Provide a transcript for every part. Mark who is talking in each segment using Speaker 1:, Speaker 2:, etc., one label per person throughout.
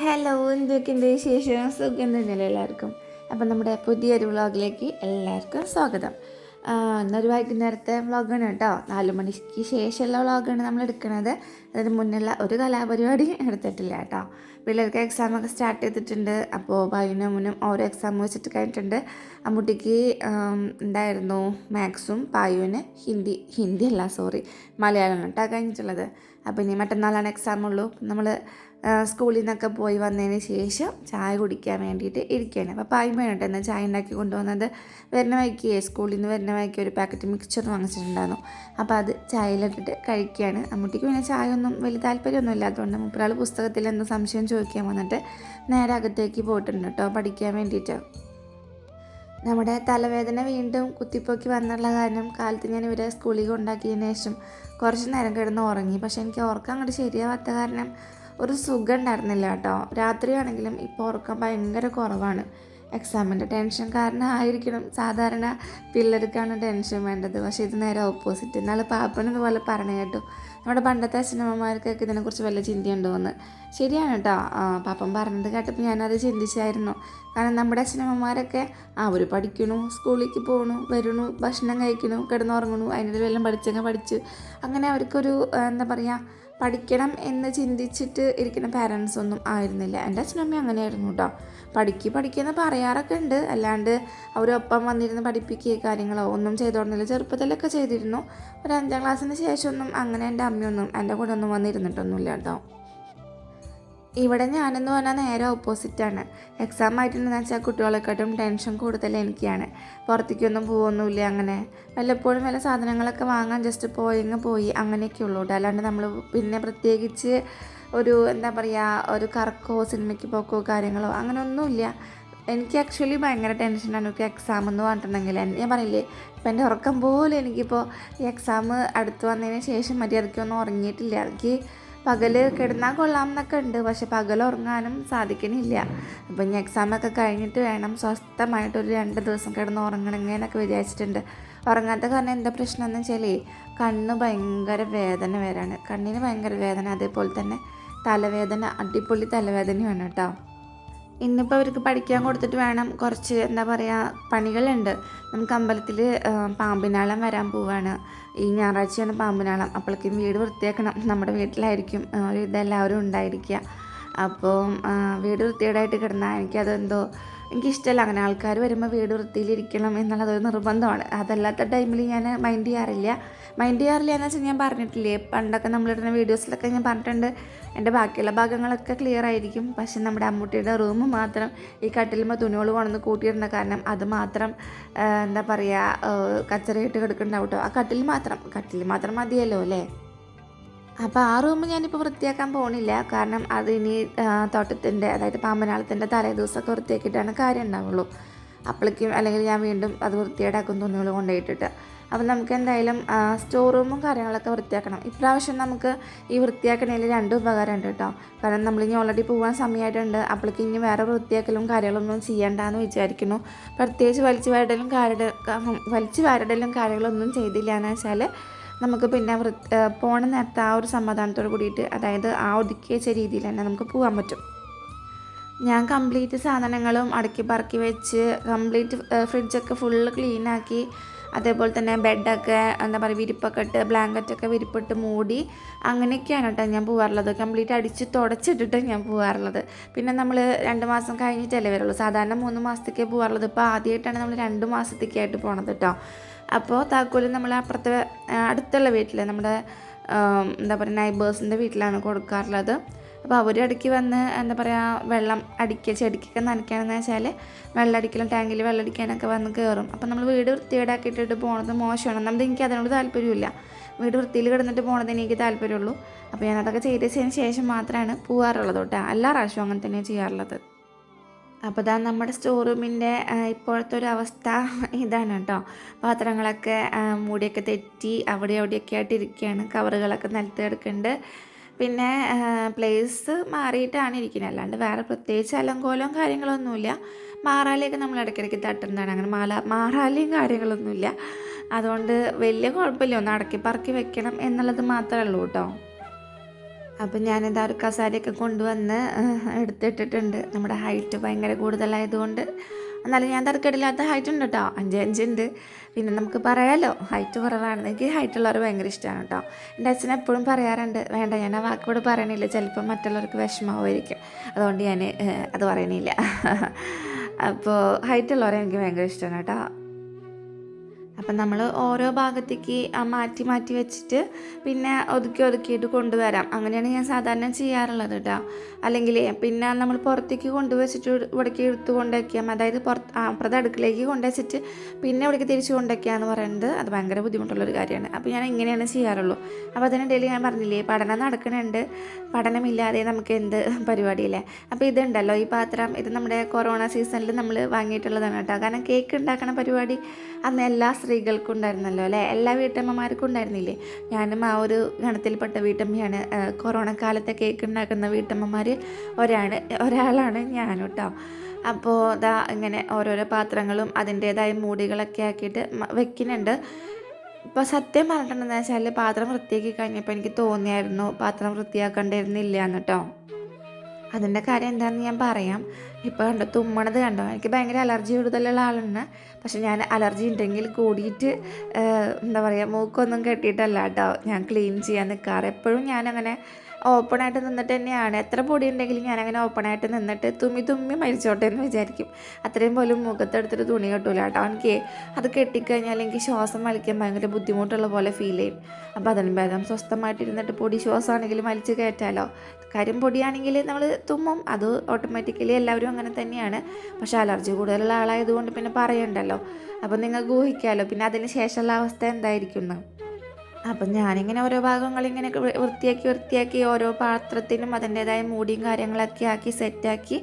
Speaker 1: Hello എന്തൊക്കെയുണ്ട് വിശേഷം? സുഖം തന്നെയല്ലേ എല്ലാവർക്കും? അപ്പം നമ്മുടെ പുതിയൊരു വ്ളോഗിലേക്ക് എല്ലാവർക്കും സ്വാഗതം. ഇന്നൊരു വൈകുന്നേരത്തെ വ്ളോഗാണ് കേട്ടോ. നാല് മണിക്ക് ശേഷമുള്ള വ്ളോഗാണ് നമ്മൾ എടുക്കുന്നത് അതിന് മുന്നുള്ള ഒരു കലാപരിപാടി എടുത്തിട്ടില്ല കേട്ടോ. പിള്ളേർക്ക് എക്സാമൊക്കെ സ്റ്റാർട്ട് ചെയ്തിട്ടുണ്ട്. അപ്പോൾ ബൈനും മുന്നും ഓരോ എക്സാം വെച്ചിട്ട് കഴിഞ്ഞിട്ടുണ്ട്. അമ്മൂട്ടിക്ക് ഉണ്ടായിരുന്നു മാത്സും പായുവിന് ഹിന്ദി ഹിന്ദി അല്ല സോറി മലയാളം കേട്ടോ കഴിഞ്ഞിട്ടുള്ളത്. അപ്പോൾ ഇനി മറ്റന്നാളാണ് എക്സാം ഉള്ളൂ. നമ്മൾ സ്കൂളിൽ നിന്നൊക്കെ പോയി വന്നതിന് ശേഷം ചായ കുടിക്കാൻ വേണ്ടിയിട്ട് ഇരിക്കുകയാണ് അപ്പോൾ പായ്മ വേണം എന്നാൽ ചായ ഉണ്ടാക്കി കൊണ്ടുവന്നത് വരുന്ന വഴിക്ക് സ്കൂളിൽ നിന്ന് വരുന്ന വഴിക്ക് ഒരു പാക്കറ്റ് മിക്സർ വാങ്ങിച്ചിട്ടുണ്ടായിരുന്നു. അപ്പോൾ അത് ചായയിലിട്ടിട്ട് കഴിക്കുകയാണ്. അമ്മൂട്ടിക്ക് പിന്നെ ചായ ഒന്നും വലിയ താല്പര്യമൊന്നും ഇല്ലാത്തതുകൊണ്ട് മുപ്പരാൾ പുസ്തകത്തിൽ എന്തോ സംശയം ചോദിക്കാൻ വന്നിട്ട് നേരെ അകത്തേക്ക് പോയിട്ടുണ്ട് കേട്ടോ പഠിക്കാൻ വേണ്ടിയിട്ട്. നമ്മുടെ തലവേദന വീണ്ടും കുത്തിപ്പൊക്കി വന്നുള്ള കാരണം കാലത്ത് ഞാൻ ഇവരെ സ്കൂളിൽ കൊണ്ടാക്കിയതിന് ശേഷം കുറച്ച് നേരം കിടന്ന് ഉറങ്ങി. പക്ഷേ എനിക്ക് ഉറക്കം അങ്ങോട്ട് ശരിയാവാത്ത കാരണം ഒരു സുഖം ഉണ്ടായിരുന്നില്ല കേട്ടോ. രാത്രിയാണെങ്കിലും ഇപ്പോൾ ഉറക്കം ഭയങ്കര കുറവാണ്. എക്സാമിന്റെ ടെൻഷൻ കാരണം ആയിരിക്കണം സാധാരണ പിള്ളേർക്കാണ് ടെൻഷൻ വേണ്ടത്. പക്ഷേ ഇത് നേരെ ഓപ്പോസിറ്റ് എന്നാൽ പാപ്പൻ ഇതുപോലെ പറഞ്ഞു കേട്ടു. നമ്മുടെ പണ്ടത്തെ അച്ഛനമ്മമാർക്കൊക്കെ ഇതിനെക്കുറിച്ച് വല്ല ചിന്തയുണ്ടോ എന്ന്. ശരിയാണ് കേട്ടോ. പാപ്പൻ പറഞ്ഞത് കേട്ടപ്പോൾ ഞാനത് ചിന്തിച്ചായിരുന്നു. കാരണം നമ്മുടെ അച്ഛനമ്മമാരൊക്കെ അവർ പഠിക്കണു സ്കൂളിലേക്ക് പോകണു വരണു ഭക്ഷണം കഴിക്കണു കിടന്നുറങ്ങണു അതിന്റെ വല്ലതും പഠിച്ചങ്ങ് പഠിച്ചു. അങ്ങനെ അവർക്കൊരു എന്താ പറയുക പഠിക്കണം എന്ന് ചിന്തിച്ചിട്ട് ഇരിക്കുന്ന പാരൻസ് ഒന്നും ആയിരുന്നില്ല. എന്റെ അച്ഛനമ്മ അങ്ങനെയായിരുന്നു കേട്ടോ പഠിക്ക് പഠിക്കുന്ന പറയാറൊക്കെ ഉണ്ട്. അല്ലാണ്ട് അവരൊപ്പം വന്നിരുന്ന് പഠിപ്പിക്കുക കാര്യങ്ങളോ ഒന്നും ചെയ്തോണ്ടില്ല ചെറുപ്പത്തിലൊക്കെ ചെയ്തിരുന്നു. ഒരു അഞ്ചാം ക്ലാസ്സിന് ശേഷമൊന്നും അങ്ങനെ എന്റെ അമ്മയൊന്നും എന്റെ കൂടെ ഒന്നും വന്നിരുന്നിട്ടൊന്നുമില്ല കേട്ടോ ഇവിടെ ഞാനെന്ന് പറഞ്ഞാൽ നേരെ ഓപ്പോസിറ്റാണ് എക്സാം ആയിട്ടുണ്ടെന്ന് വെച്ചാൽ കുട്ടികളെക്കാട്ടും ടെൻഷൻ കൂടുതൽ എനിക്കാണ്. പുറത്തേക്കൊന്നും പോകുന്നില്ല അങ്ങനെ. വല്ലപ്പോഴും വല്ല സാധനങ്ങളൊക്കെ വാങ്ങാൻ ജസ്റ്റ് പോയെങ്കിൽ പോയി അങ്ങനെയൊക്കെ ഉള്ളൂ അല്ലാണ്ട് നമ്മൾ പിന്നെ പ്രത്യേകിച്ച് ഒരു എന്താ പറയുക ഒരു കറക്കോ സിനിമയ്ക്ക് പോക്കോ കാര്യങ്ങളോ അങ്ങനെ ഒന്നുമില്ല എനിക്ക് ആക്ച്വലി ഭയങ്കര ടെൻഷനാണ് എനിക്ക് എക്സാം എന്ന് പറഞ്ഞിട്ടുണ്ടെങ്കിൽ. ഞാൻ പറയില്ലേ ഇപ്പം എന്റെ ഉറക്കം പോലും എനിക്കിപ്പോൾ ഈ എക്സാം അടുത്ത് വന്നതിന് ശേഷം മര്യാദയ്ക്കൊന്നും ഉറങ്ങിയിട്ടില്ല. എനിക്ക് പകൽ കിടന്നാൽ കൊള്ളാം എന്നൊക്കെ ഉണ്ട്. പക്ഷെ പകൽ ഉറങ്ങാനും സാധിക്കണില്ല. അപ്പം ഇനി എക്സാമൊക്കെ കഴിഞ്ഞിട്ട് വേണം സ്വസ്ഥമായിട്ട് ഒരു രണ്ട് ദിവസം കിടന്ന് ഉറങ്ങണമെങ്കിൽ എന്നൊക്കെ വിചാരിച്ചിട്ടുണ്ട്. ഉറങ്ങാത്ത കാരണം എന്താ പ്രശ്നം എന്ന് വെച്ചാൽ കണ്ണ് ഭയങ്കര വേദന വരാണ്. കണ്ണിന് ഭയങ്കര വേദന. അതേപോലെ തന്നെ തലവേദന അടിപൊളി തലവേദനയാണ് കേട്ടോ. ഇന്നിപ്പോൾ അവർക്ക് പഠിക്കാൻ കൊടുത്തിട്ട് വേണം. കുറച്ച് എന്താ പറയുക പണികളുണ്ട്. നമുക്ക് അമ്പലത്തിൽ പാമ്പിനാളം വരാൻ പോവാണ്. ഈ ഞായറാഴ്ചയാണ് പാമ്പിനാളം. അപ്പോഴേക്കും വീട് വൃത്തിയാക്കണം. നമ്മുടെ വീട്ടിലായിരിക്കും ഇതെല്ലാവരും ഉണ്ടായിരിക്കുക. അപ്പോൾ വീട് വൃത്തിയോടായിട്ട് കിടന്നാൽ എനിക്കതെന്തോ എനിക്കിഷ്ടമല്ല അങ്ങനെ ആൾക്കാർ വരുമ്പോൾ വീട് വൃത്തിയിലിരിക്കണം എന്നുള്ളതൊരു നിർബന്ധമാണ്. അതല്ലാത്ത ടൈമിൽ ഞാൻ മൈൻഡ് ചെയ്യാറില്ല. മൈൻഡ് ചെയ്യാറില്ല എന്ന് വെച്ചാൽ ഞാൻ പറഞ്ഞിട്ടില്ലേ? പണ്ടൊക്കെ നമ്മളിടുന്ന വീഡിയോസിലൊക്കെ ഞാൻ പറഞ്ഞിട്ടുണ്ട്. എന്റെ ബാക്കിയുള്ള ഭാഗങ്ങളൊക്കെ ക്ലിയർ ആയിരിക്കും. പക്ഷെ നമ്മുടെ അമ്മൂട്ടിയുടെ റൂം മാത്രം ഈ കട്ടിലുമ്പോൾ തുണികൾ കൊണ്ടുവന്ന് കൂട്ടിയിടുന്ന കാരണം അത് മാത്രം എന്താ പറയുക കച്ചറയിട്ട് കിടക്കുന്നുണ്ടാവും ആ കട്ടിൽ മാത്രം കട്ടിൽ മാത്രം മതിയല്ലോ അല്ലേ? അപ്പോൾ ആ റൂം ഞാനിപ്പോൾ വൃത്തിയാക്കാൻ പോണില്ല. കാരണം അത് ഇനി തോട്ടത്തിന്റെ അതായത് പാമ്പനാളത്തിന്റെ തലേ ദിവസമൊക്കെ വൃത്തിയാക്കിയിട്ടാണ് കാര്യം ഉണ്ടാവുള്ളൂ. അപ്പോഴേക്കും അല്ലെങ്കിൽ ഞാൻ വീണ്ടും അത് വൃത്തിയേടാക്കും തുണികൾ കൊണ്ടുപോയിട്ടിട്ട്. അപ്പോൾ നമുക്ക് എന്തായാലും സ്റ്റോർ റൂമും കാര്യങ്ങളൊക്കെ വൃത്തിയാക്കണം. ഇപ്രാവശ്യം നമുക്ക് ഈ വൃത്തിയാക്കണതിൽ രണ്ട് ഉപകാരമുണ്ട് കേട്ടോ. കാരണം നമ്മളിനി ഓൾറെഡി പോകാൻ സമയമായിട്ടുണ്ട് അപ്പോഴേക്ക് ഇനി വേറെ വൃത്തിയാക്കലും കാര്യങ്ങളൊന്നും ചെയ്യണ്ടെന്ന് വിചാരിക്കുന്നു. പ്രത്യേകിച്ച് വലിച്ചു വരടലും കാര്യ വലിച്ചു വരടലും കാര്യങ്ങളൊന്നും ചെയ്തില്ല എന്ന് വെച്ചാൽ നമുക്ക് പിന്നെ വൃ പോണ നേരത്തെ ആ ഒരു സമാധാനത്തോട് കൂടിയിട്ട് അതായത് ആ ഒതുക്കി വെച്ച രീതിയിൽ തന്നെ നമുക്ക് പോകാൻ പറ്റും. ഞാൻ കംപ്ലീറ്റ് സാധനങ്ങളും അടുക്കി പറക്കി വെച്ച് കംപ്ലീറ്റ് ഫ്രിഡ്ജൊക്കെ ഫുള്ള് ക്ലീനാക്കി അതേപോലെ തന്നെ ബെഡൊക്കെ എന്താ പറയുക വിരിപ്പൊക്കെ ഇട്ട് ബ്ലാങ്കറ്റൊക്കെ വിരിപ്പിട്ട് മൂടി അങ്ങനെയൊക്കെയാണ് കേട്ടോ ഞാൻ പോകാറുള്ളത് കംപ്ലീറ്റ് അടിച്ച് തുടച്ചിട്ടിട്ട് ഞാൻ പോകാറുള്ളത് പിന്നെ നമ്മൾ രണ്ട് മാസം കഴിഞ്ഞിട്ടല്ലേ വരുള്ളൂ. സാധാരണ മൂന്ന് മാസത്തേക്കേ പോകാറുള്ളത് ഇപ്പോൾ ആദ്യമായിട്ടാണ് നമ്മൾ രണ്ട് മാസത്തേക്കായിട്ട് പോണത് കേട്ടോ. അപ്പോൾ താക്കോൽ നമ്മൾ അപ്പുറത്തെ അടുത്തുള്ള വീട്ടിൽ നമ്മുടെ എന്താ പറയുക നൈബേഴ്സിന്റെ വീട്ടിലാണ് കൊടുക്കാറുള്ളത്. അപ്പോൾ അവർ ഇടയ്ക്ക് വന്ന് എന്താ പറയുക വെള്ളം അടിക്കുക ചെടിക്കൊക്കെ നനയ്ക്കുകയാണെന്ന് വെച്ചാൽ വെള്ളം അടിക്കലും ടാങ്കിൽ വെള്ളം അടിക്കാനൊക്കെ വന്ന് കയറും. അപ്പോൾ നമ്മൾ വീട് വൃത്തികേടാക്കിയിട്ടിട്ട് പോണത് മോശമാണ്. നമ്മൾ എനിക്ക് അതിനോട് താല്പര്യമില്ല. വീട് വൃത്തിയിൽ കിടന്നിട്ട് പോണത് എനിക്ക് താല്പര്യമുള്ളൂ. അപ്പോൾ ഞാൻ അതൊക്കെ ചെയ്തതിന് ശേഷം മാത്രമാണ് പോകാറുള്ളത് കേട്ടോ. എല്ലാ പ്രാവശ്യവും അങ്ങനെ തന്നെയാണ് ചെയ്യാറുള്ളത്. അപ്പോൾ ഇതാ നമ്മുടെ സ്റ്റോർ റൂമിന്റെ ഇപ്പോഴത്തെ ഒരു അവസ്ഥ ഇതാണ് കേട്ടോ. പാത്രങ്ങളൊക്കെ മൂടിയൊക്കെ തെറ്റി അവിടെ അവിടെയൊക്കെ ആയിട്ട് ഇരിക്കുകയാണ്. കവറുകളൊക്കെ നിലത്ത് കിടക്കുന്നുണ്ട്. പിന്നെ പ്ലേസ് മാറിയിട്ടാണ് ഇരിക്കുന്നത്. അല്ലാണ്ട് വേറെ പ്രത്യേകിച്ച് അലങ്കോലവും കാര്യങ്ങളൊന്നുമില്ല. മാറാലിയൊക്കെ നമ്മൾ ഇടയ്ക്കിടയ്ക്ക് തട്ടുന്നതാണ്. അങ്ങനെ മാല മാറാലിയും കാര്യങ്ങളൊന്നുമില്ല. അതുകൊണ്ട് വലിയ കുഴപ്പമില്ല. ഒന്ന് അടക്കി പറക്കി വെക്കണം എന്നുള്ളത് മാത്രമേ ഉള്ളൂ കേട്ടോ. അപ്പം ഞാനിതാ ഒരു കസാരയൊക്കെ കൊണ്ടുവന്ന് എടുത്തിട്ടിട്ടുണ്ട്. നമ്മുടെ ഹൈറ്റ് ഭയങ്കര കൂടുതലായതുകൊണ്ട്. എന്നാലും ഞാൻ തരക്കേടില്ലാത്ത ഹൈറ്റ് ഉണ്ട് കേട്ടോ. അഞ്ച് അഞ്ചുണ്ട് പിന്നെ നമുക്ക് പറയാലോ. ഹൈറ്റ് കുറവാണെന്ന് എനിക്ക് ഹൈറ്റ് ഉള്ളവർ ഭയങ്കര ഇഷ്ടമാണ് കേട്ടോ. എന്റെ അച്ഛൻ എപ്പോഴും പറയാറുണ്ട് വേണ്ട ഞാൻ ആ വാക്കോട് പറയണില്ല. ചിലപ്പോൾ മറ്റുള്ളവർക്ക് വിഷമമായിരിക്കും അതുകൊണ്ട് ഞാൻ അത് പറയണില്ല. അപ്പോൾ ഹൈറ്റ് ഉള്ളവരെ എനിക്ക് ഭയങ്കര ഇഷ്ടമാണ് കേട്ടോ. അപ്പം നമ്മൾ ഓരോ ഭാഗത്തേക്ക് മാറ്റി മാറ്റി വെച്ചിട്ട് പിന്നെ ഒതുക്കി ഒതുക്കിയിട്ട് കൊണ്ടുവരാം. അങ്ങനെയാണ് ഞാൻ സാധാരണ ചെയ്യാറുള്ളത് കേട്ടോ അല്ലെങ്കിൽ പിന്നെ നമ്മൾ പുറത്തേക്ക് കൊണ്ടുവച്ചിട്ട് ഇവിടേക്ക് എടുത്ത് കൊണ്ടുവയ്ക്കാം. അതായത് പുറത്ത് അപ്പുറത്തെ അടുക്കളേക്ക് കൊണ്ടുവച്ചിട്ട് പിന്നെ ഇവിടേക്ക് തിരിച്ച് കൊണ്ടുവയ്ക്കുക എന്ന് പറയുന്നത് അത് ഭയങ്കര ബുദ്ധിമുട്ടുള്ളൊരു കാര്യമാണ്. അപ്പോൾ ഞാൻ ഇങ്ങനെയാണ് ചെയ്യാറുള്ളൂ. അപ്പോൾ അതിനിടയിൽ ഞാൻ പറഞ്ഞില്ലേ പഠനം നടക്കുന്നുണ്ട് പഠനമില്ലാതെ നമുക്ക് എന്ത് പരിപാടിയില്ലേ അപ്പോൾ ഇതുണ്ടല്ലോ ഈ പാത്രം ഇത് നമ്മുടെ കൊറോണ സീസണിൽ നമ്മൾ വാങ്ങിയിട്ടുള്ളതാണ് കേട്ടോ കാരണം കേക്ക് ഉണ്ടാക്കണ പരിപാടി അന്ന് എല്ലാ സ്ത്രീകൾക്കും ഉണ്ടായിരുന്നല്ലോ അല്ലേ? എല്ലാ വീട്ടമ്മമാർക്കും ഉണ്ടായിരുന്നില്ലേ ഞാനും ആ ഒരു ഗണത്തിൽപ്പെട്ട വീട്ടമ്മയാണ്. കൊറോണ കാലത്തെ കേക്ക് ഉണ്ടാക്കുന്ന വീട്ടമ്മമാർ ഒരാണ് ഒരാളാണ് ഞാനും കേട്ടോ അപ്പോൾ ഇതാ ഇങ്ങനെ ഓരോരോ പാത്രങ്ങളും അതിന്റേതായ മൂടികളൊക്കെ ആക്കിയിട്ട് വെക്കുന്നുണ്ട്. ഇപ്പോൾ സത്യം പറഞ്ഞിട്ടുണ്ടെന്ന് വെച്ചാൽ പാത്രം വൃത്തിയാക്കി കഴിഞ്ഞപ്പോൾ എനിക്ക് തോന്നിയായിരുന്നു പാത്രം വൃത്തിയാക്കേണ്ടിയിരുന്നില്ല എന്ന് കേട്ടോ അതിന്റെ കാര്യം എന്താണെന്ന് ഞാൻ പറയാം. ഇപ്പോൾ കണ്ടോ തുമ്മണത് കണ്ടോ? എനിക്ക് ഭയങ്കര അലർജി കൂടുതലുള്ള ആളാണ് പക്ഷെ ഞാൻ അലർജി ഉണ്ടെങ്കിൽ കൂടിയിട്ട് എന്താ പറയുക മൂക്കൊന്നും കെട്ടിയിട്ടല്ല കേട്ടോ. ഞാൻ ക്ലീൻ ചെയ്യാൻ നിൽക്കാറ് എപ്പോഴും ഞാനങ്ങനെ ഓപ്പണായിട്ട് നിന്നിട്ട് തന്നെയാണ്. എത്ര പൊടി ഉണ്ടെങ്കിലും ഞാനങ്ങനെ ഓപ്പണായിട്ട് നിന്നിട്ട് തുമ്മി തുമ്മി മരിച്ചോട്ടെ എന്ന് വിചാരിക്കും. അത്രയും പോലും മുഖത്തെടുത്തിട്ട് തുണി കെട്ടൂല കേട്ടോ. എനിക്ക് അത് കെട്ടിക്കഴിഞ്ഞാൽ എനിക്ക് ശ്വാസം വലിക്കാൻ ഭയങ്കര ബുദ്ധിമുട്ടുള്ള പോലെ ഫീൽ ചെയ്യും. അപ്പോൾ അതിന് ഭേദം സ്വസ്ഥമായിട്ടിരുന്നിട്ട് പൊടി ശ്വാസമാണെങ്കിലും വലിച്ച് കയറ്റാലോ? കാര്യം പൊടിയാണെങ്കിൽ നമ്മൾ തുമ്മും. അത് ഓട്ടോമാറ്റിക്കലി എല്ലാവരും അങ്ങനെ തന്നെയാണ്. പക്ഷെ അലർജി കൂടുതലുള്ള ആളായതുകൊണ്ട് പിന്നെ പറയണ്ടല്ലോ. അപ്പം നിങ്ങൾക്ക് ഊഹിക്കാമല്ലോ പിന്നെ അതിന് ശേഷമുള്ള അവസ്ഥ എന്തായിരിക്കും അപ്പം ഞാനിങ്ങനെ ഓരോ ഭാഗങ്ങൾ ഇങ്ങനെ വൃത്തിയാക്കി വൃത്തിയാക്കി ഓരോ പാത്രത്തിനും അതിന്റേതായ മൂടിയും കാര്യങ്ങളൊക്കെ ആക്കി സെറ്റാക്കി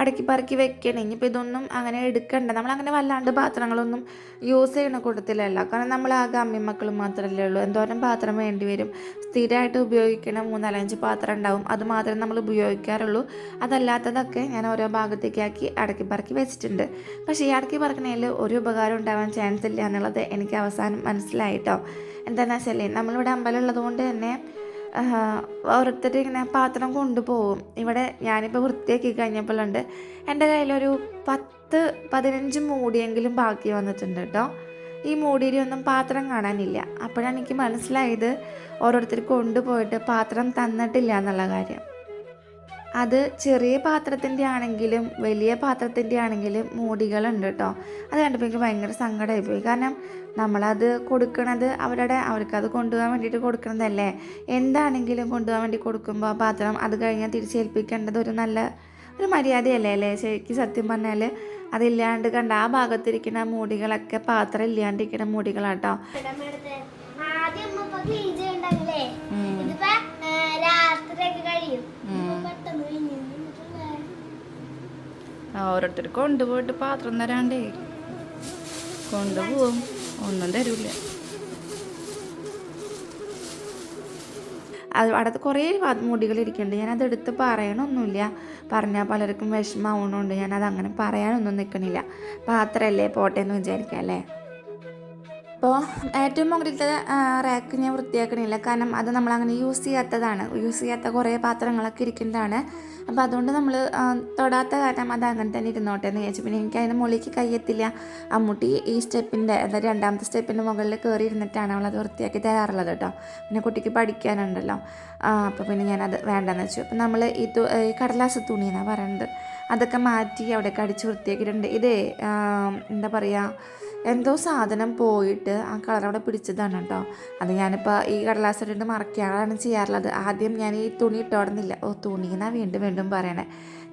Speaker 1: അടക്കി പറക്കി വെക്കണം. ഇനിയിപ്പോൾ ഇതൊന്നും അങ്ങനെ എടുക്കണ്ട. നമ്മളങ്ങനെ വല്ലാണ്ട് പാത്രങ്ങളൊന്നും യൂസ് ചെയ്യുന്ന കൂട്ടത്തിലല്ല. കാരണം നമ്മൾ ആകെ അമ്മയും മക്കളും മാത്രമല്ലേ ഉള്ളൂ. എന്തോരം പാത്രം വേണ്ടി വരും? സ്ഥിരമായിട്ട് ഉപയോഗിക്കണ മൂന്നാലഞ്ച് പാത്രം ഉണ്ടാവും. അത് മാത്രമേ നമ്മൾ ഉപയോഗിക്കാറുള്ളൂ. അതല്ലാത്തതൊക്കെ ഞാൻ ഓരോ ഭാഗത്തേക്കാക്കി അടക്കി പറക്കി വെച്ചിട്ടുണ്ട്. പക്ഷേ ഈ അടക്കി പറക്കണേൽ ഒരു ഉപകാരം ഉണ്ടാവാൻ ചാൻസ് ഇല്ല എന്നുള്ളത് എനിക്ക് അവസാനം മനസ്സിലായിട്ടോ എന്താണെന്ന് വെച്ചാൽ നമ്മളിവിടെ അമ്പലം ഉള്ളതുകൊണ്ട് തന്നെ ഓരോരുത്തർ ഇങ്ങനെ പാത്രം കൊണ്ടുപോകും. ഇവിടെ ഞാനിപ്പോൾ വൃത്തിയാക്കി കഴിഞ്ഞപ്പോഴുണ്ട് എന്റെ കയ്യിലൊരു പത്ത് പതിനഞ്ച് മൂടിയെങ്കിലും ബാക്കി വന്നിട്ടുണ്ട് കേട്ടോ ഈ മൂടിയിലൊന്നും പാത്രം കാണാനില്ല. അപ്പോഴാണ് എനിക്ക് മനസ്സിലായത് ഓരോരുത്തർ കൊണ്ടുപോയിട്ട് പാത്രം തന്നിട്ടില്ല എന്നുള്ള കാര്യം. അത് ചെറിയ പാത്രത്തിന്റെ ആണെങ്കിലും വലിയ പാത്രത്തിന്റെ ആണെങ്കിലും മൂടികളുണ്ട് കേട്ടോ. അത് കണ്ടപ്പോൾ എനിക്ക് ഭയങ്കര സങ്കടമായി പോയി. കാരണം നമ്മളത് കൊടുക്കണത് അവരുടെ അവർക്കത് കൊണ്ടുപോകാൻ വേണ്ടിയിട്ട് കൊടുക്കണതല്ലേ? എന്താണെങ്കിലും കൊണ്ടുപോകാൻ വേണ്ടി കൊടുക്കുമ്പോൾ പാത്രം അത് കഴിഞ്ഞാൽ തിരിച്ചേൽപ്പിക്കേണ്ടത് ഒരു നല്ല ഒരു മര്യാദയല്ലേ അല്ലേ? ശരിക്കും സത്യം പറഞ്ഞാൽ അതില്ലാണ്ട് കണ്ട ആ ഭാഗത്തിരിക്കുന്ന മൂടികളൊക്കെ പാത്രം ഇല്ലാണ്ടിരിക്കുന്ന മൂടികളാട്ടോ
Speaker 2: ആദ്യം ക്ലീൻ രാത്രിയൊക്കെ കഴിയും ഇപ്പൊ പെട്ടെന്ന് കഴിഞ്ഞു എന്നിട്ടുള്ള
Speaker 3: ഓരോരുത്തർ കൊണ്ടുപോയിട്ട് പാത്രം തരാണ്ടേ. കൊണ്ടുപോവും. ഒന്നും തരൂല.
Speaker 1: അത് അവിടെ കുറേ മുടികൾ ഇരിക്കുന്നുണ്ട് ഞാനത് എടുത്ത് പറയണമൊന്നുമില്ല പറഞ്ഞാൽ പലർക്കും വിഷമാവണമുണ്ട് ഞാനത് അങ്ങനെ പറയാനൊന്നും നിൽക്കണില്ല പാത്രമല്ലേ പോട്ടെ എന്ന് വിചാരിക്കാം അല്ലേ? അപ്പോൾ ഏറ്റവും മുകളിലത്തെ റാക്ക് ഞാൻ വൃത്തിയാക്കണില്ല. കാരണം അത് നമ്മൾ അങ്ങനെ യൂസ് ചെയ്യാത്തതാണ്. യൂസ് ചെയ്യാത്ത കുറേ പാത്രങ്ങളൊക്കെ ഇരിക്കുന്നതാണ് അപ്പോൾ അതുകൊണ്ട് നമ്മൾ തൊടാത്ത കാരണം അത് അങ്ങനെ തന്നെ ഇരുന്നോട്ടെ എന്ന് വിചാരിച്ചു. പിന്നെ എനിക്ക് അതിന് മുകളിലേക്ക് കയ്യെത്തില്ല അമ്മൂട്ടി ഈ സ്റ്റെപ്പിന്റെ അതായത് രണ്ടാമത്തെ സ്റ്റെപ്പിന്റെ മുകളിൽ കയറി ഇരുന്നിട്ടാണ് അവളത് വൃത്തിയാക്കി തരാറുള്ളത് കേട്ടോ. പിന്നെ കുട്ടിക്ക് പഠിക്കാനുണ്ടല്ലോ. അപ്പോൾ പിന്നെ ഞാനത് വേണ്ടെന്ന് വെച്ചു. അപ്പോൾ നമ്മൾ ഈ ഈ കടലാസ് തുണി എന്നാണ് പറയുന്നത് അതൊക്കെ മാറ്റി അവിടെ കടിച്ച് വൃത്തിയാക്കിയിട്ടുണ്ട്. ഇതേ എന്താ പറയുക എന്തോ സാധനം പോയിട്ട് ആ കളർ അവിടെ പിടിച്ചതാണ് കേട്ടോ. അത് ഞാനിപ്പോൾ ഈ കടലാസ് ഇട്ട് മറക്കാനാണ് ചെയ്യാറുള്ളത്. ആദ്യം ഞാൻ ഈ തുണി ഇട്ടോടുന്നില്ല ഓ തുണി എന്നാ വീണ്ടും വീണ്ടും പറയണേ.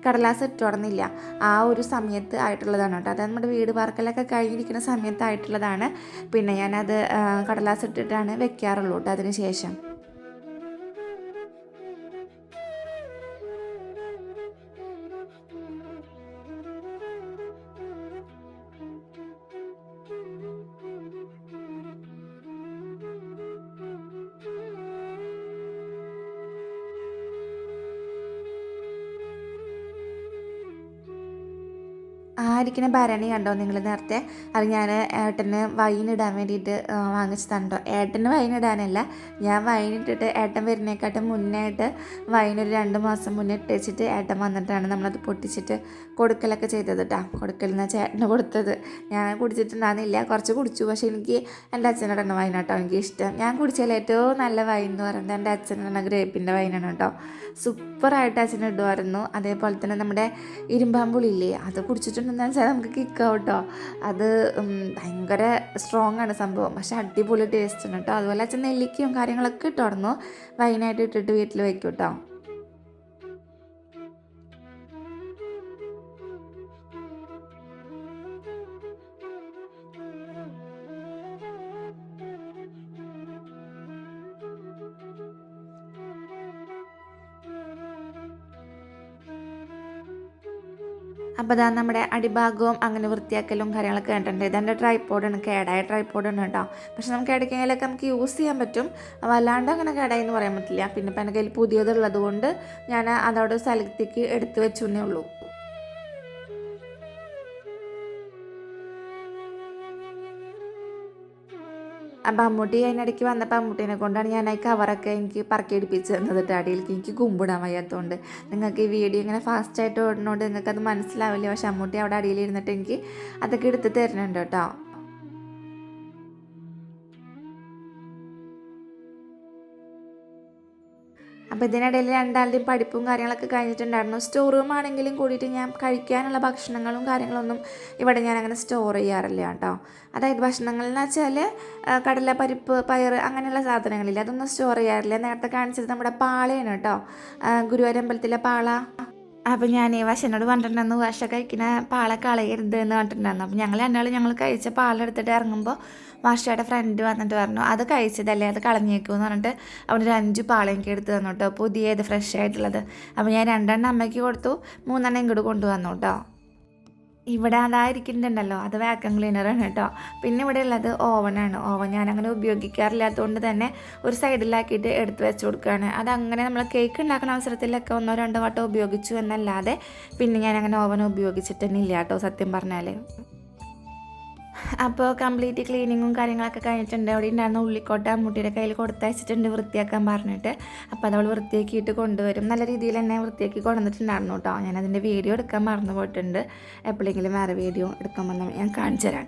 Speaker 1: കടലാസ് ഇട്ടോടുന്നില്ല ആ ഒരു സമയത്ത് ആയിട്ടുള്ളതാണ് കേട്ടോ. അത് നമ്മുടെ വീട് വാർക്കലൊക്കെ കഴിഞ്ഞിരിക്കുന്ന സമയത്തായിട്ടുള്ളതാണ്. പിന്നെ ഞാനത് കടലാസ് ഇട്ടിട്ടാണ് വെക്കാറുള്ളൂ കേട്ടോ അതിന് ശേഷം. ആയിരിക്കുന്ന ഭരണി കണ്ടോ? നിങ്ങൾ നേരത്തെ? അത് ഞാൻ ഏട്ടന് ഇടാൻ വേണ്ടിയിട്ട് ആ, തന്നോ ഏട്ടന് വൈൻ ഇടാനല്ല. ഞാൻ വൈൻ ഇട്ടിട്ട് ഏട്ടൻ വരുന്നേക്കാട്ടും മുന്നേ ആയിട്ട് വൈൻ ഒരു രണ്ട് മാസം മുന്നേ ഇട്ട് വെച്ചിട്ട് ഏട്ടൻ വന്നിട്ടാണ് നമ്മളത് പൊട്ടിച്ചിട്ട് കൊടുക്കലൊക്കെ ചെയ്തത് കേട്ടോ കൊടുക്കൽ എന്ന് വെച്ചാൽ ഏട്ടന് കൊടുത്തത്. ഞാൻ കുടിച്ചിട്ടുണ്ടായിരുന്നില്ല. കുറച്ച് കുടിച്ചു. പക്ഷേ എനിക്ക് എന്റെ അച്ഛനോടാണ് വൈൻ കേട്ടോ എനിക്ക് ഇഷ്ടം. ഞാൻ കുടിച്ചതിൽ ഏറ്റവും നല്ല വൈൻ എന്ന് പറയുന്നത് എന്റെ അച്ഛനാണ് ഗ്രേപ്പിന്റെ വൈനാണ് കേട്ടോ സൂപ്പറായിട്ട് അച്ഛൻ ഇടുമായിരുന്നു അതേപോലെ തന്നെ നമ്മുടെ ഇരുമ്പാമ്പുളില്ലേ അത് കുടിച്ചിട്ടുണ്ടെന്ന് വെച്ചാൽ നമുക്ക് കിക്കാവും കേട്ടോ അത് ഭയങ്കര സ്ട്രോങ് ആണ് സംഭവം. പക്ഷേ അടിപൊളി ടേസ്റ്റ് ആണ് കേട്ടോ അതുപോലെ അച്ഛൻ നെല്ലിക്കയും കാര്യങ്ങളൊക്കെ ഇട്ടുടന്നു വൈനായിട്ട് ഇട്ടിട്ട് വീട്ടിൽ വയ്ക്കും കേട്ടോ അപ്പോൾ ഇതാ നമ്മുടെ അടിഭാഗവും അങ്ങനെ വൃത്തിയാക്കലും കാര്യങ്ങളൊക്കെ കണ്ടിട്ടുണ്ട്. ഇതെന്റെ ട്രൈപ്പോഡാണ് കേടായ ട്രൈപ്പോഡാണ് കേട്ടോ. പക്ഷെ നമുക്ക് ഇടയ്ക്കെങ്കിലൊക്കെ നമുക്ക് യൂസ് ചെയ്യാൻ പറ്റും. വല്ലാണ്ട് അങ്ങനെ കേടായി എന്ന് പറയാൻ പറ്റില്ല. പിന്നെ ഇപ്പം എന്റെ കയ്യിൽ പുതിയതുള്ളത് കൊണ്ട് ഞാൻ അതവിടെ സ്ഥലത്തേക്ക് എടുത്തു വെച്ചു എന്നേ ഉള്ളൂ. അപ്പം അമ്മൂട്ടി അതിനിടയ്ക്ക് വന്നപ്പോൾ അമ്മൂട്ടീനെ കൊണ്ടാണ് ഞാൻ ആ കവറൊക്കെ എനിക്ക് പറക്കിയടിപ്പിച്ച് തന്നത് അടിയിലേക്ക് എനിക്ക് കുമ്പിടാൻ വയ്യാത്തതുകൊണ്ട് നിങ്ങൾക്ക് ഈ വീഡിയോ ഇങ്ങനെ ഫാസ്റ്റായിട്ട് ഓടുന്നതുകൊണ്ട് നിങ്ങൾക്ക് അത് മനസ്സിലാവില്ല. പക്ഷെ അമ്മൂട്ടി അവിടെ അടിയിലിരുന്നിട്ട് എനിക്ക് അതൊക്കെ എടുത്ത് തരുന്നുണ്ട് കേട്ടോ. അപ്പോൾ ഇതിനിടയിൽ രണ്ടാളുടെയും പഠിപ്പും കാര്യങ്ങളൊക്കെ കഴിഞ്ഞിട്ടുണ്ടായിരുന്നു. സ്റ്റോർ റൂം ആണെങ്കിലും കൂടിയിട്ട് ഞാൻ കഴിക്കാനുള്ള ഭക്ഷണങ്ങളും കാര്യങ്ങളൊന്നും ഇവിടെ ഞാൻ അങ്ങനെ സ്റ്റോർ ചെയ്യാറില്ല കേട്ടോ. അതായത് ഭക്ഷണങ്ങൾ എന്ന് വെച്ചാൽ കടല പരിപ്പ് പയർ അങ്ങനെയുള്ള സാധനങ്ങളില്ല. അതൊന്നും സ്റ്റോർ ചെയ്യാറില്ല. നേരത്തെ കാണിച്ചത് നമ്മുടെ പാളയാണ് കേട്ടോ. ഗുരുവായൂരമ്പലത്തിലെ പാള. അപ്പം ഞാൻ ഈ വശനോട് പറഞ്ഞിട്ടുണ്ടായിരുന്നു വശ കഴിക്കുന്ന പാള കളയരുത് എന്ന് പറഞ്ഞിട്ടുണ്ടായിരുന്നു. അപ്പം ഞങ്ങൾ രണ്ടാളും ഞങ്ങൾ കഴിച്ച പാലെടുത്തിട്ട് ഇറങ്ങുമ്പോൾ വർഷയുടെ ഫ്രണ്ട് വന്നിട്ട് പറഞ്ഞു അത് കഴിച്ചതല്ലേ അത് കളഞ്ഞേക്കുമെന്ന് പറഞ്ഞിട്ട് അവനൊരു അഞ്ച് പാള എനിക്ക് എടുത്ത് തന്നു കേട്ടോ. പുതിയത് ഫ്രഷ് ആയിട്ടുള്ളത്. അപ്പം ഞാൻ രണ്ടെണ്ണം അമ്മയ്ക്ക് കൊടുത്തു മൂന്നെണ്ണം ഇങ്ങോട്ട് കൊണ്ടുവന്നു കേട്ടോ. ഇവിടെ അതായിരിക്കുന്നുണ്ടല്ലോ അത് വാക്യൂം ക്ലീനറാണ് കേട്ടോ. പിന്നെ ഇവിടെ ഉള്ളത് ഓവനാണ് ഓവൻ ഞാൻ അങ്ങനെ ഉപയോഗിക്കാറില്ലാത്തതുകൊണ്ട് തന്നെ ഒരു സൈഡിലാക്കിയിട്ട് എടുത്ത് വെച്ച് കൊടുക്കുകയാണ്. അതങ്ങനെ നമ്മൾ കേക്ക് ഉണ്ടാക്കുന്ന അവസരത്തിലൊക്കെ ഒന്നോ രണ്ടോ വട്ടം ഉപയോഗിച്ചു എന്നല്ലാതെ പിന്നെ ഞാൻ അങ്ങനെ ഓവൻ ഉപയോഗിച്ചിട്ട് തന്നെ ഇല്ല കേട്ടോ സത്യം പറഞ്ഞാൽ അപ്പോൾ കംപ്ലീറ്റ് ക്ലീനിങ്ങും കാര്യങ്ങളൊക്കെ കഴിഞ്ഞിട്ടുണ്ട്. അവിടെ ഉണ്ടായിരുന്ന ഉള്ളിക്കോട്ട അമ്മൂട്ടിയുടെ കയ്യിൽ കൊടുത്തയച്ചിട്ടുണ്ട് വൃത്തിയാക്കാൻ പറഞ്ഞിട്ട്. അപ്പോൾ അതവൾ വൃത്തിയാക്കിയിട്ട് കൊണ്ടുവരും. നല്ല രീതിയിൽ തന്നെ വൃത്തിയാക്കി കൊണ്ടുവന്നിട്ടുണ്ടായിരുന്നു കേട്ടോ. ഞാൻ അതിന്റെ വീഡിയോ എടുക്കാൻ മറന്നു പോയിട്ടുണ്ട് എപ്പോഴെങ്കിലും വേറെ വീഡിയോ എടുക്കുമ്പോൾ ഞാൻ കാണിച്ചു തരാം.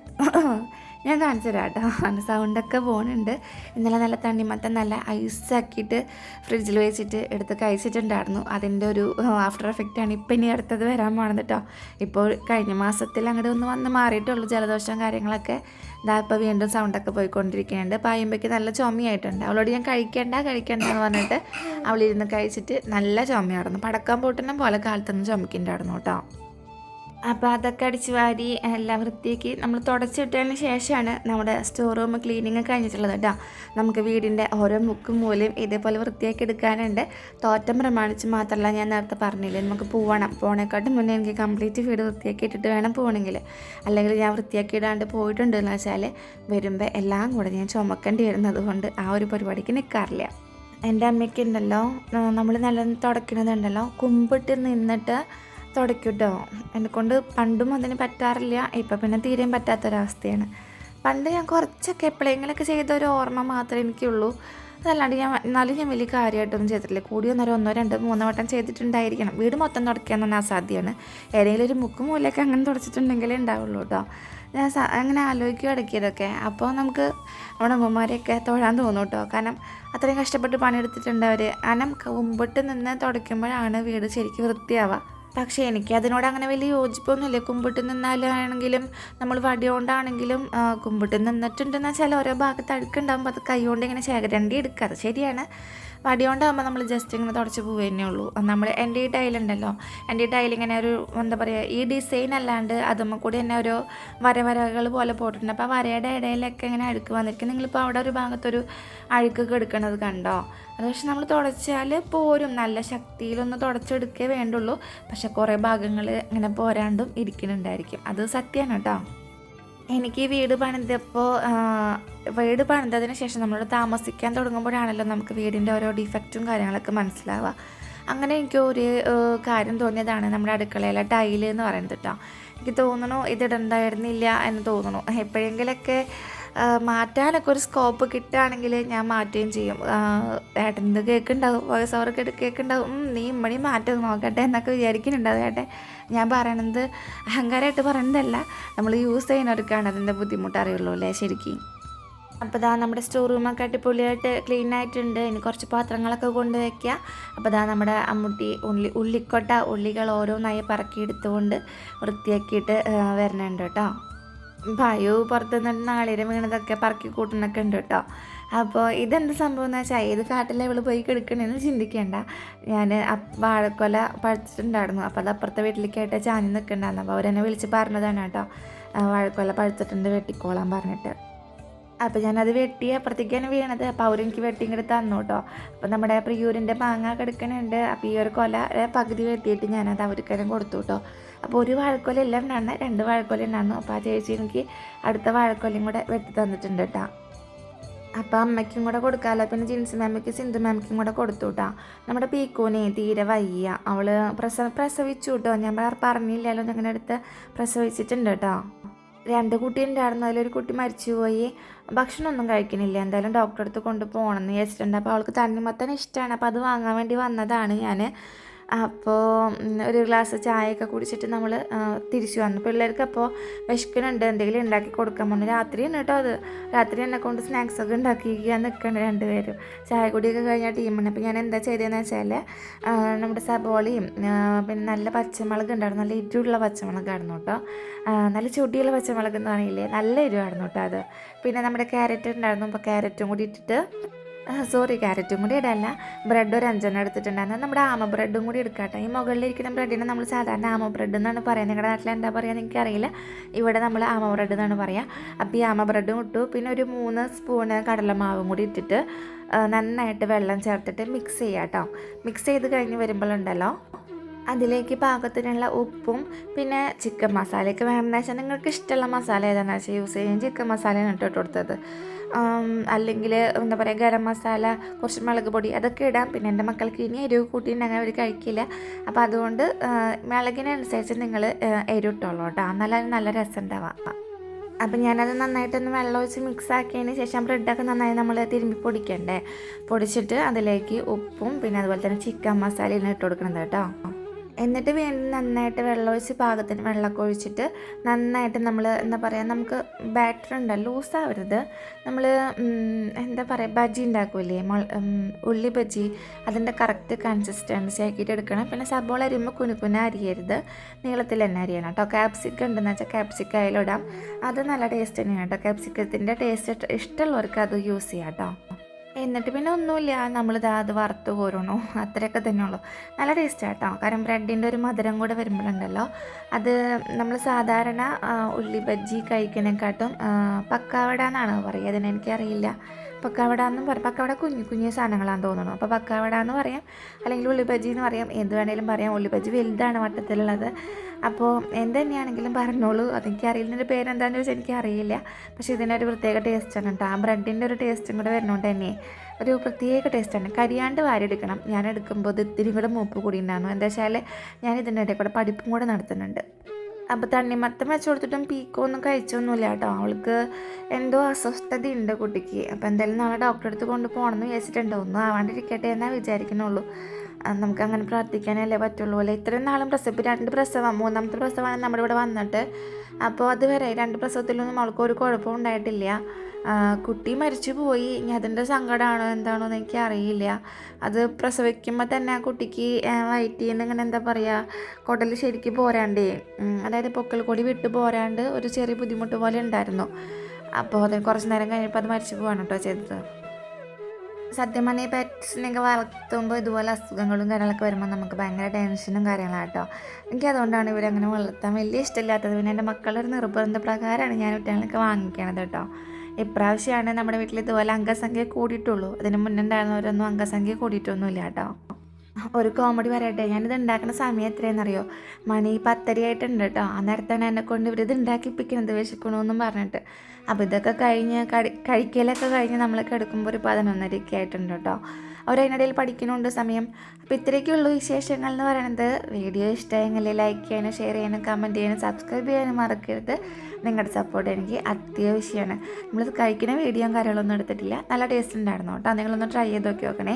Speaker 1: ഞാൻ കാണിച്ചു തരാം കേട്ടോ സൗണ്ടൊക്കെ പോകുന്നുണ്ട് ഇന്നലെ നല്ല തണ്ണിമത്തം നല്ല ഐസാക്കിയിട്ട് ഫ്രിഡ്ജിൽ വെച്ചിട്ട് എടുത്ത് കഴിച്ചിട്ടുണ്ടായിരുന്നു. അതിന്റെ ഒരു ആഫ്റ്റർ എഫക്റ്റാണ് ഇപ്പം ഇനി അടുത്തത് വരാൻ പോണത് കേട്ടോ ഇപ്പോൾ കഴിഞ്ഞ മാസത്തിൽ അങ്ങോട്ട് ഒന്ന് വന്ന് മാറിയിട്ടുള്ളൂ. ജലദോഷം കാര്യങ്ങളൊക്കെ ഇതാ ഇപ്പോൾ വീണ്ടും സൗണ്ടൊക്കെ പോയിക്കൊണ്ടിരിക്കുന്നുണ്ട്. പായുമ്പയ്ക്ക് നല്ല ചുമയായിട്ടുണ്ട്. അവളോട് ഞാൻ കഴിക്കേണ്ട കഴിക്കേണ്ട എന്ന് പറഞ്ഞിട്ട് അവളിരുന്ന് കഴിച്ചിട്ട് നല്ല ചുമയായിരുന്നു. പടക്കാൻ പൊട്ടണം പോലെ കാലത്തൊന്നും ചുമക്കുന്നുണ്ടായിരുന്നു കേട്ടോ അപ്പോൾ അതൊക്കെ അടിച്ച് വാരി എല്ലാം വൃത്തിയാക്കി നമ്മൾ തുടച്ചിട്ടതിന് ശേഷമാണ് നമ്മുടെ സ്റ്റോർ റൂം ക്ലീനിങ് കഴിഞ്ഞിട്ടുള്ളത് കേട്ടോ. നമുക്ക് വീടിന്റെ ഓരോ മുക്കും മൂലയും ഇതേപോലെ വൃത്തിയാക്കി എടുക്കാനുണ്ട്. തോറ്റം പ്രമാണിച്ച് മാത്രമല്ല ഞാൻ നേരത്തെ പറഞ്ഞില്ലേ നമുക്ക് പോവണം. പോണേക്കാട്ടും മുന്നേ എനിക്ക് കംപ്ലീറ്റ് വീട് വൃത്തിയാക്കി ഇട്ടിട്ട് വേണം പോകണമെങ്കിൽ അല്ലെങ്കിൽ ഞാൻ വൃത്തിയാക്കി ഇടാണ്ട് പോയിട്ടുണ്ട് എന്ന് വെച്ചാൽ വരുമ്പോൾ എല്ലാം കൂടെ ഞാൻ ചുമക്കേണ്ടി വരുന്നത് കൊണ്ട് ആ ഒരു പരിപാടിക്ക് നിൽക്കാറില്ല എന്റെ അമ്മയ്ക്ക് ഉണ്ടല്ലോ നമ്മൾ നല്ല തുടക്കണതുണ്ടല്ലോ കുമ്പിട്ട് നിന്നിട്ട് തുടയ്ക്കും കേട്ടോ എന്നെക്കൊണ്ട് പണ്ടും അതിന് പറ്റാറില്ല ഇപ്പം പിന്നെ തീരെയും പറ്റാത്തൊരവസ്ഥയാണ്. പണ്ട് ഞാൻ കുറച്ചൊക്കെ എപ്പോഴെങ്കിലൊക്കെ ചെയ്ത ഒരു ഓർമ്മ മാത്രമേ എനിക്കുള്ളൂ. അതല്ലാണ്ട് ഞാൻ എന്നാലും ഞാൻ വലിയ കാര്യമായിട്ടൊന്നും ചെയ്തിട്ടില്ല. കൂടി ഒന്നോ ഒന്നോ രണ്ടോ മൂന്നോ വട്ടം ചെയ്തിട്ടുണ്ടായിരിക്കണം. വീട് മൊത്തം തുടയ്ക്കാൻ തന്നെ അസാധ്യമാണ് ഏതെങ്കിലും ഒരു മുക്കും മൂലയൊക്കെ അങ്ങനെ തുടച്ചിട്ടുണ്ടെങ്കിലേ ഉണ്ടാവുള്ളൂ കേട്ടോ ഞാൻ അങ്ങനെ ആലോചിക്കും ഇടയ്ക്കിതൊക്കെ അപ്പോൾ നമുക്ക് നമ്മുടെ അമ്മമാരെയൊക്കെ തൊഴാൻ തോന്നും കേട്ടോ കാരണം അത്രയും കഷ്ടപ്പെട്ട് പണിയെടുത്തിട്ടുണ്ട് അവർ കാരണം കുമ്പിട്ട് നിന്ന് തുടയ്ക്കുമ്പോഴാണ് വീട് ശരിക്കും വൃത്തിയാവുക. പക്ഷേ എനിക്ക് അതിനോട് അങ്ങനെ വലിയ യോജിപ്പൊന്നുമില്ല. കുമ്പിട്ട് നിന്നാലാണെങ്കിലും നമ്മൾ വടിയോണ്ടാണെങ്കിലും കുമ്പിട്ട് നിന്നിട്ടുണ്ടെന്ന് വെച്ചാൽ ഓരോ ഭാഗത്ത് അഴുക്കുണ്ടാകുമ്പോൾ അത് കൈ കൊണ്ട് ഇങ്ങനെ ശേഖരണ്ടി എടുക്കുക അത് ശരിയാണ്. വടിയോണ്ടാകുമ്പോൾ നമ്മൾ ജസ്റ്റ് ഇങ്ങനെ തുടച്ച് പോവുകയെന്നേ ഉള്ളൂ. നമ്മൾ എന്റെ ഈ ടൈലുണ്ടല്ലോ എന്റെ ഈ ടൈൽ ഇങ്ങനെ ഒരു എന്താ പറയുക ഈ ഡിസൈൻ അല്ലാണ്ട് അതുമ്മ കൂടി തന്നെ ഒരു വര വരകൾ പോലെ പോയിട്ടുണ്ട്. അപ്പോൾ ആ വരയുടെ ഇടയിലൊക്കെ ഇങ്ങനെ അഴുക്ക് വന്നിരിക്കും. നിങ്ങളിപ്പോൾ അവിടെ ഒരു ഭാഗത്തൊരു അഴുക്കൊക്കെ എടുക്കണത് കണ്ടോ? അത് പക്ഷെ നമ്മൾ തുടച്ചാൽ പോരും. നല്ല ശക്തിയിലൊന്ന് തുടച്ചെടുക്കേ വേണ്ടുള്ളൂ. പക്ഷെ കുറേ ഭാഗങ്ങൾ ഇങ്ങനെ പോരാണ്ടും ഇരിക്കുന്നുണ്ടായിരിക്കും. അത് സത്യമാണ് കേട്ടോ. എനിക്ക് വീട് പണിതപ്പോൾ വീട് പണിതതിന് ശേഷം നമ്മൾ താമസിക്കാൻ തുടങ്ങുമ്പോഴാണല്ലോ നമുക്ക് വീടിന്റെ ഓരോ ഡിഫക്റ്റും കാര്യങ്ങളൊക്കെ മനസ്സിലാവുക. അങ്ങനെ എനിക്ക് ഒരു കാര്യം തോന്നിയതാണ് നമ്മുടെ അടുക്കളയിലെ ടൈൽ എന്ന് പറയുന്നത് കേട്ടോ. എനിക്ക് തോന്നുന്നു ഇതിടണ്ടായിരുന്നില്ല എന്ന് തോന്നുന്നു എപ്പോഴെങ്കിലൊക്കെ മാറ്റാനൊക്കെ ഒരു സ്കോപ്പ് കിട്ടുകയാണെങ്കിൽ ഞാൻ മാറ്റുകയും ചെയ്യും. ഏട്ടന്റെ കേൾക്കുണ്ടാവും വോയിസ് ഓവർ കേൾക്കുണ്ടാവും നീ ഇമ്മണി മാറ്റം നോക്കട്ടെ എന്നൊക്കെ വിചാരിക്കുന്നുണ്ടാവും ഏട്ടൻ. ഞാൻ പറയണത് അഹങ്കാരമായിട്ട് പറയണതല്ല നമ്മൾ യൂസ് ചെയ്യുന്നവർക്കാണ് അതിന്റെ ബുദ്ധിമുട്ട് അറിയുള്ളൂ അല്ലേ ശരിക്കും? അപ്പോൾ ദാ നമ്മുടെ സ്റ്റോർ റൂമൊക്കെ അടിപൊളിയായിട്ട് ക്ലീൻ ആയിട്ടുണ്ട്. ഇനി കുറച്ച് പാത്രങ്ങളൊക്കെ കൊണ്ട് വയ്ക്കുക അപ്പോൾ ദാ നമ്മുടെ അമ്മുട്ടി ഉള്ളി ഉള്ളിക്കൊട്ട ഉള്ളികൾ ഓരോന്നായി പറക്കിയെടുത്തുകൊണ്ട് വൃത്തിയാക്കിയിട്ട് വരണുണ്ട് കേട്ടോ. ഭയു പുറത്തുനിന്ന് നാളിരെ വീണതൊക്കെ പറക്കി കൂട്ടുന്നൊക്കെ ഉണ്ട് കേട്ടോ. അപ്പോൾ ഇതെന്ത് സംഭവം എന്ന് വെച്ചാൽ ഏത് കാട്ടിലെ ഇവൾ പോയി കിടക്കണമെന്ന് ചിന്തിക്കേണ്ട. ഞാൻ വാഴക്കൊല പഴുത്തിട്ടുണ്ടായിരുന്നു. അപ്പോൾ അത് അപ്പുറത്തെ വീട്ടിലേക്കായിട്ട് ചാഞ്ഞ് നിൽക്കണ്ടായിരുന്നു. അപ്പോൾ അവരെന്നെ വിളിച്ച് പറഞ്ഞതാണ് കേട്ടോ. വാഴക്കൊല പഴുത്തിട്ടുണ്ട് വെട്ടിക്കോളാൻ പറഞ്ഞിട്ട്. അപ്പോൾ ഞാനത് വെട്ടി അപ്പുറത്തേക്കാണ് വീണത്. അപ്പോൾ അവരെനിക്ക് വെട്ടി ഇങ്ങോട്ട് തന്നു കേട്ടോ. അപ്പോൾ നമ്മുടെ പ്രിയൂരിന്റെ മാങ്ങ കിടക്കണുണ്ട്. അപ്പോൾ ഈ ഒരു കൊല പകുതി വെട്ടിയിട്ട് ഞാനത് അവർക്കെല്ലാം കൊടുത്തു കേട്ടോ. അപ്പോൾ ഒരു വാഴക്കൊല എല്ലാം ഉണ്ടായിരുന്നു രണ്ട് വാഴക്കൊല ഉണ്ടായിരുന്നു. അപ്പോൾ ആ ചേച്ചി എനിക്ക് അടുത്ത വാഴക്കൊലയും കൂടെ വെട്ടി തന്നിട്ടുണ്ട് കേട്ടോ. അപ്പോൾ അമ്മയ്ക്കും കൂടെ കൊടുക്കാമല്ലോ. പിന്നെ ജിൻസ് മാമയ്ക്ക് സിന്ധു മാമയ്ക്കും കൂടെ കൊടുത്തു കേട്ടോ. നമ്മുടെ പീക്കൂനെ തീരെ വയ്യ. അവൾ പ്രസവ പ്രസവിച്ചു കേട്ടോ. ഞാൻ പറഞ്ഞില്ലല്ലോ. ഞങ്ങളുടെ അടുത്ത് പ്രസവിച്ചിട്ടുണ്ട് കേട്ടോ. രണ്ട് കുട്ടി ഉണ്ടായിരുന്നു. അതിലൊരു കുട്ടി മരിച്ചുപോയി. ഭക്ഷണമൊന്നും കഴിക്കണില്ല. എന്തായാലും ഡോക്ടറെ അടുത്ത് കൊണ്ടുപോകണം എന്ന് വിചാരിച്ചിട്ടുണ്ട്. അപ്പോൾ അവൾക്ക് തണ്ണിമത്തൻ ഇഷ്ടമാണ്. അപ്പോൾ അത് വാങ്ങാൻ വേണ്ടി വന്നതാണ് ഞാൻ. അപ്പോൾ ഒരു ഗ്ലാസ് ചായയൊക്കെ കുടിച്ചിട്ട് നമ്മൾ തിരിച്ചു വന്നു. പിള്ളേർക്ക് അപ്പോൾ വിശക്കുന്നുണ്ട്. എന്തെങ്കിലും ഉണ്ടാക്കി കൊടുക്കാൻ പറഞ്ഞു. രാത്രിയാണ് കേട്ടോ അത്. രാത്രി എന്നെ കൊണ്ട് സ്നാക്സ് ഒക്കെ ഉണ്ടാക്കിക്കാൻ നിൽക്കണ്ട രണ്ടുപേരും. ചായ കുടിയൊക്കെ കഴിഞ്ഞ ടീമാണ്. അപ്പോൾ ഞാൻ എന്താ ചെയ്തതെന്ന് വെച്ചാൽ നമ്മുടെ സബോളയും പിന്നെ നല്ല പച്ചമുളക് ഉണ്ടായിരുന്നു. നല്ല എരിവുള്ള പച്ചമുളകായിരുന്നു കേട്ടോ നല്ല ചുടിയുള്ള പച്ചമുളക് എന്ന് പറയില്ലേ നല്ല എരിവായിരുന്നു കേട്ടോ അത്. പിന്നെ നമ്മുടെ ക്യാരറ്റ് ഉണ്ടായിരുന്നു. അപ്പോൾ ക്യാരറ്റും കൂടി ഇട്ടിട്ട് സോറി ക്യാരറ്റും കൂടി ഇടല്ല. ബ്രെഡ് ഒരു അഞ്ചെണ്ണം എടുത്തിട്ടുണ്ടായിരുന്നു. നമ്മുടെ ആമ ബ്രെഡും കൂടി എടുക്കാട്ടെ. ഈ മുകളിലിരിക്കുന്ന ബ്രെഡിനെ നമ്മൾ സാധാരണ ആമ ബ്രെഡ് എന്നാണ് പറയുക നിങ്ങളുടെ നാട്ടിൽ എന്താ പറയുക എനിക്കറിയില്ല. ഇവിടെ നമ്മൾ ആമ ബ്രെഡ് എന്നാണ് പറയുക. അപ്പോൾ ഈ ആമ ബ്രെഡും ഇട്ടു. പിന്നെ ഒരു മൂന്ന് സ്പൂണ് കടലമാവും കൂടി ഇട്ടിട്ട് നന്നായിട്ട് വെള്ളം ചേർത്തിട്ട് മിക്സ് ചെയ്യുക കേട്ടോ. മിക്സ് ചെയ്ത് കഴിഞ്ഞ് വരുമ്പോഴുണ്ടല്ലോ അതിലേക്ക് പാകത്തിനുള്ള ഉപ്പും പിന്നെ ചിക്കൻ മസാലയൊക്കെ വേണമെന്ന് വെച്ചാൽ നിങ്ങൾക്ക് ഇഷ്ടമുള്ള മസാല ഏതാണെന്ന് വെച്ചാൽ യൂസ് ചെയ്യും. ചിക്കൻ മസാലയാണ് ഇട്ടിട്ട് കൊടുത്തത്. അല്ലെങ്കിൽ എന്താ പറയുക ഗരം മസാല കുറച്ച് മുളക് പൊടി അതൊക്കെ ഇടാം. പിന്നെ എന്റെ മക്കൾക്ക് ഇനി എരിവ് കൂട്ടിയിട്ടുണ്ടെങ്കിൽ അവർ കഴിക്കില്ല. അപ്പോൾ അതുകൊണ്ട് മുളകിനനുസരിച്ച് നിങ്ങൾ എരിവ് ഇട്ടോളൂ കേട്ടോ. അതിന് നല്ല രസം ഉണ്ടാവാം അപ്പം ഞാനത് നന്നായിട്ടൊന്ന് വെള്ളം ഒഴിച്ച് മിക്സ് ആക്കിയതിന് ശേഷം ബ്രെഡൊക്കെ നന്നായി നമ്മൾ തിരുമ്പി പൊടിക്കണ്ടേ? പൊടിച്ചിട്ട് അതിലേക്ക് ഉപ്പും പിന്നെ അതുപോലെ തന്നെ ചിക്കൻ മസാലയും ഇട്ട് കൊടുക്കണം കേട്ടോ. എന്നിട്ട് വീണ്ടും നന്നായിട്ട് വെള്ളം ഒഴിച്ച് പാകത്തിന് വെള്ളമൊക്കെ ഒഴിച്ചിട്ട് നന്നായിട്ട് നമ്മൾ എന്താ പറയുക നമുക്ക് ബാറ്റർ ഉണ്ടല്ലോ ലൂസാവരുത് നമ്മൾ എന്താ പറയുക ബജി ഉണ്ടാക്കൂലേ? ഉള്ളി ബജി അതിന്റെ കറക്റ്റ് കൺസിസ്റ്റൻസി ആക്കിയിട്ട് എടുക്കണം. പിന്നെ സബോള അരിയുമ്പോൾ കുനുക്കുന അരിയരുത്. നീളത്തിൽ തന്നെ അരിയണം കേട്ടോ. ക്യാപ്സിക്ക ഉണ്ടെന്ന് വെച്ചാൽ ക്യാപ്സിക്ക അതിലിടാം അത് നല്ല ടേസ്റ്റ് തന്നെയാണ് കേട്ടോ. ക്യാപ്സിക്കത്തിന്റെ ടേസ്റ്റ് ഇഷ്ടമുള്ളവർക്ക് അത് യൂസ് ചെയ്യാം കേട്ടോ. എന്നിട്ട് പിന്നെ ഒന്നുമില്ല. നമ്മളിത് അത് വറുത്ത് കോരണു. അത്രയൊക്കെ തന്നെ ഉള്ളൂ നല്ല ടേസ്റ്റ് ആട്ടോ കാരണം ബ്രെഡിന്റെ ഒരു മധുരം കൂടെ വരുമ്പോഴുണ്ടല്ലോ. അത് നമ്മൾ സാധാരണ ഉള്ളി ബജ്ജി കഴിക്കണേക്കാട്ടും ആ, പക്കാവട എന്നാണ് പറയുക. അതിന് എനിക്കറിയില്ല. പക്കാവട എന്നും പറയും പക്കാവട കുഞ്ഞു കുഞ്ഞു സാധനങ്ങളാണ് തോന്നുന്നു. അപ്പോൾ പക്കാവട എന്ന് പറയാം. അല്ലെങ്കിൽ ഉള്ളി ബജ്ജി എന്ന് പറയാം. എന്ത് വേണേലും പറയാം. ഉള്ളി ബജ്ജി വലുതാണ് വട്ടത്തിലുള്ളത്. അപ്പോൾ എന്ത് തന്നെയാണെങ്കിലും പറഞ്ഞോളൂ. അതെനിക്കറിയുന്നതിന്റെ പേരെന്താണെന്ന് ചോദിച്ചാൽ എനിക്കറിയില്ല. പക്ഷേ ഇതിനൊരു പ്രത്യേക ടേസ്റ്റാണ് കേട്ടോ. ആ ബ്രെഡിന്റെ ഒരു ടേസ്റ്റും കൂടെ വരുന്നതുകൊണ്ട് തന്നെ ഒരു പ്രത്യേക ടേസ്റ്റാണ്. കരിയാണ്ട് വാരിയെടുക്കണം. ഞാൻ എടുക്കുമ്പോൾ ഇത് ഇത്തിരി കൂടെ മൂപ്പ് കൂടി ഉണ്ടായിരുന്നു എന്താ വെച്ചാൽ ഞാൻ ഇതിന്റെ കൂടെ പഠിപ്പും കൂടെ നടത്തുന്നുണ്ട്. അപ്പോൾ തണ്ണിമത്തം വെച്ച് കൊടുത്തിട്ടും പീക്കൊന്നും കഴിച്ചൊന്നുമില്ല കേട്ടോ. അവൾക്ക് എന്തോ അസ്വസ്ഥത ഉണ്ട് കുട്ടിക്ക്. അപ്പോൾ എന്തായാലും നാളെ ഡോക്ടറെ അടുത്ത് കൊണ്ട് പോകണമെന്ന് വിചാരിച്ചിട്ടുണ്ട്. ഒന്നും ആവാണ്ടിരിക്കട്ടെ എന്നാ വിചാരിക്കുന്നുള്ളൂ. നമുക്ക് അങ്ങനെ പ്രാർത്ഥിക്കാനല്ലേ പറ്റുള്ളൂ അല്ലേ? ഇത്രയും നാളും പ്രസവം രണ്ട് പ്രസവം മൂന്നാമത്തെ പ്രസവമാണ് നമ്മുടെ ഇവിടെ വന്നിട്ട്. അപ്പോൾ അതുവരെ രണ്ട് പ്രസവത്തിലൊന്നും അവൾക്ക് ഒരു കുഴപ്പവും ഉണ്ടായിട്ടില്ല. കുട്ടി മരിച്ചു പോയി. ഇനി അതിന്റെ സങ്കടമാണോ എന്താണോ എന്ന് എനിക്ക് അറിയില്ല. അത് പ്രസവിക്കുമ്പോൾ തന്നെ ആ കുട്ടിക്ക് വയറ്റിൽ നിന്ന് ഇങ്ങനെ എന്താ പറയുക കുടൽ ശരിക്ക് പോരാണ്ടേ. അതായത് പൊക്കൽ കൊടി വിട്ട് പോരാണ്ട് ഒരു ചെറിയ ബുദ്ധിമുട്ട് പോലെ ഉണ്ടായിരുന്നു. അപ്പോൾ അത് കുറച്ച് നേരം കഴിഞ്ഞപ്പോൾ അത് മരിച്ചു പോവാണ് കേട്ടോ ചെയ്തത്. സത്യം പറഞ്ഞാൽ ഈ പെറ്റ്സിനെയൊക്കെ വളർത്തുമ്പോൾ ഇതുപോലെ അസുഖങ്ങളും കാര്യങ്ങളൊക്കെ വരുമ്പോൾ നമുക്ക് ഭയങ്കര ടെൻഷനും കാര്യങ്ങളാണ് കേട്ടോ എനിക്ക് അതുകൊണ്ടാണ് ഇവരങ്ങനെ വളർത്താൻ വലിയ ഇഷ്ടമില്ലാത്തത്. പിന്നെ എന്റെ മക്കളുടെ ഒരു നിർബന്ധ പ്രകാരമാണ് ഞാൻ കുട്ടികളൊക്കെ വാങ്ങിക്കണത് കേട്ടോ ഇപ്രാവശ്യമാണ് നമ്മുടെ വീട്ടിൽ ഇതുപോലെ അംഗസംഖ്യ കൂടിയിട്ടുള്ളൂ. അതിന് മുന്നേ ഉണ്ടായിരുന്നവരൊന്നും അംഗസംഖ്യ കൂടിയിട്ടൊന്നുമില്ല കേട്ടോ ഒരു കോമഡി പറയട്ടെ. ഞാനിത് ഉണ്ടാക്കുന്ന സമയം എത്രയെന്നറിയോ മണി പത്തരയായിട്ടുണ്ട് കേട്ടോ ആ നേരത്താണ് എന്നെ കൊണ്ട് ഇവരിത് ഉണ്ടാക്കിപ്പിക്കുന്നത് വിശക്കണമെന്നും പറഞ്ഞിട്ട്. അപ്പോൾ ഇതൊക്കെ കഴിഞ്ഞ് കടി കഴിക്കലൊക്കെ കഴിഞ്ഞ് നമ്മൾ കിടക്കുമ്പോൾ ഒരു പതിനൊന്നരയൊക്കെ ആയിട്ടുണ്ട് കേട്ടോ അവരതിനിടയിൽ പഠിക്കുന്നുണ്ട് സമയം. അപ്പോൾ ഇത്രയൊക്കെയുള്ളൂ വിശേഷങ്ങൾ എന്ന് പറയുന്നത് വീഡിയോ ഇഷ്ടമായെങ്കിൽ ലൈക്ക് ചെയ്യാനും ഷെയർ ചെയ്യാനും കമന്റ് ചെയ്യാനും സബ്സ്ക്രൈബ് ചെയ്യാനും മറക്കരുത്. നിങ്ങളുടെ സപ്പോർട്ട് എനിക്ക് അത്യാവശ്യമാണ് നമ്മൾ കഴിക്കുന്ന വീഡിയോയും കാര്യങ്ങളൊന്നും എടുത്തിട്ടില്ല. നല്ല ടേസ്റ്റ് ഉണ്ടായിരുന്നു കേട്ടോ നിങ്ങളൊന്ന് ട്രൈ ചെയ്ത് നോക്കി നോക്കണേ.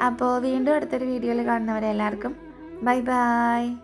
Speaker 1: അപ്പോൾ വീണ്ടും അടുത്തൊരു വീഡിയോയിൽ കാണുന്നവരെ എല്ലാവർക്കും ബൈ ബൈ.